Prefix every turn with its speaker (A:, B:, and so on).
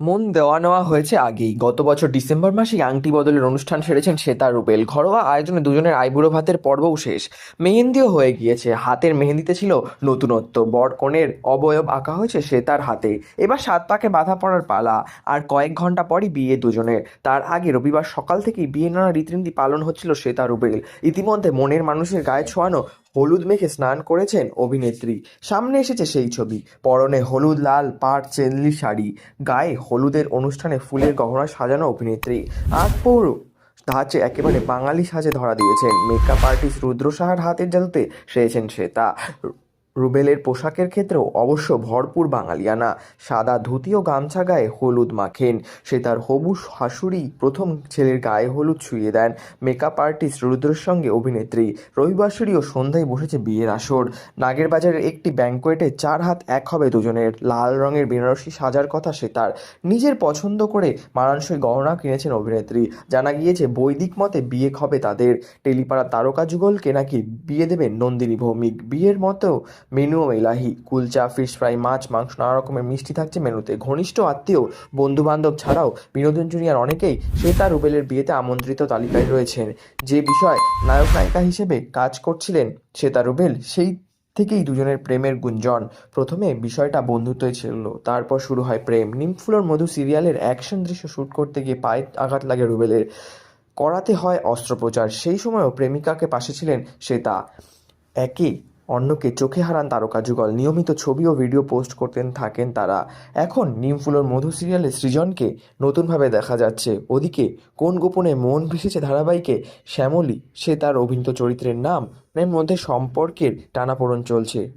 A: মন দেওয়া নেওয়া হয়েছে আগেই। গত বছর ডিসেম্বর মাসেই আংটি বদলের অনুষ্ঠান সেরেছেন শ্বেতা রুবেল। ঘরোয়া আয়োজনে দুজনের আইবুড়ো ভাতের পর্বও শেষ। মেহেন্দিও হয়ে গিয়েছে। হাতের মেহেন্দিতে ছিল নতুনত্ব। বর কনের অবয়ব আঁকা হয়েছে শ্বেতার হাতে। এবার সাত পাকে বাধা পড়ার পালা। আর কয়েক ঘণ্টা পরই বিয়ে দুজনের। তার আগে রবিবার সকাল থেকেই বিয়ে নানা রীতিনীতি পালন হচ্ছিল শ্বেতা রুবেল। ইতিমধ্যে মনের মানুষের গায়ে ছোঁয়ানো হলুদ মেখে স্নান করেছেন অভিনেত্রী। সামনে এসেছে সেই ছবি। পরনে হলুদ, লাল, পাট, চেনলি শাড়ি। গায়ে হলুদের অনুষ্ঠানে ফুলের গহনা সাজানো অভিনেত্রী। আজ পৌর। ধাঁচে একেবারে বাঙালি সাজে ধরা দিয়েছেন। মেকআপ আর্টিস্ট রুদ্র সাহার হাতের জাদুতে সেরেছেন শ্বেতা। রুবেলের পোশাকের ক্ষেত্রেও অবশ্য ভরপুর বাঙালিয়ানা। সাদা ধুতি ও গামছা গায়ে হলুদ মাখেন। সে তার হবু শাশুড়ি প্রথম ছেলের গায়ে হলুদ ছুঁয়ে দেন। মেকআপ আর্টিস্ট রুদ্রের সঙ্গে অভিনেত্রী। রবিবাসরী ও সন্ধ্যায় বসেছে বিয়ের আসর। নাগের বাজারের একটি ব্যাঙ্কোয়েটে চার হাত এক হবে দুজনের। লাল রঙের বেনারসি সাজার কথা সে তার। নিজের পছন্দ করে মানানসই গহনা কিনেছেন অভিনেত্রী। জানা গিয়েছে বৈদিক মতে বিয়ে হবে তাদের। টেলিপাড়া তারকা যুগলকে নাকি বিয়ে দেবেন নন্দিনী ভৌমিক। বিয়ের মতো মেনুও এলাহি, কুলচা ফিশ ফ্রাই মাছ, মাংস, নানা রকমের মিষ্টি থাকছে মেনুতে। ঘনিষ্ঠ আত্মীয় বন্ধু বান্ধব ছাড়াও বিনোদন জুনিয়ার অনেকেই শ্বেতা রুবেলের বিয়েতে আমন্ত্রিত তালিকায় রয়েছেন। যে বিষয় নায়ক নায়িকা হিসেবে কাজ করছিলেন শ্বেতা রুবেল, সেই থেকেই দুজনের প্রেমের গুঞ্জন। প্রথমে বিষয়টা বন্ধুত্বই ছিল, তারপর শুরু হয় প্রেম। নিমফুলোর মধু সিরিয়ালের অ্যাকশন দৃশ্য শ্যুট করতে গিয়ে পায়ে আঘাত লাগে রুবেলের। করাতে হয় অস্ত্রোপচার। সেই সময়ও প্রেমিকাকে পাশে ছিলেন শ্বেতা। একে অন্যকে চোখে হারান তারকা যুগল। নিয়মিত ছবি ও ভিডিও পোস্ট করতেন থাকেন তারা। এখন নিমফুলোর মধু সিরিয়ালে সৃজনকে নতুনভাবে দেখা যাচ্ছে। ওদিকে কোন গোপনে মন ভেসেছে ধারাবাহিকে? শ্যামলী, সে তার অভিনীত চরিত্রের নাম প্রেম মধ্যে সম্পর্কের টানাপোড়ন চলছে।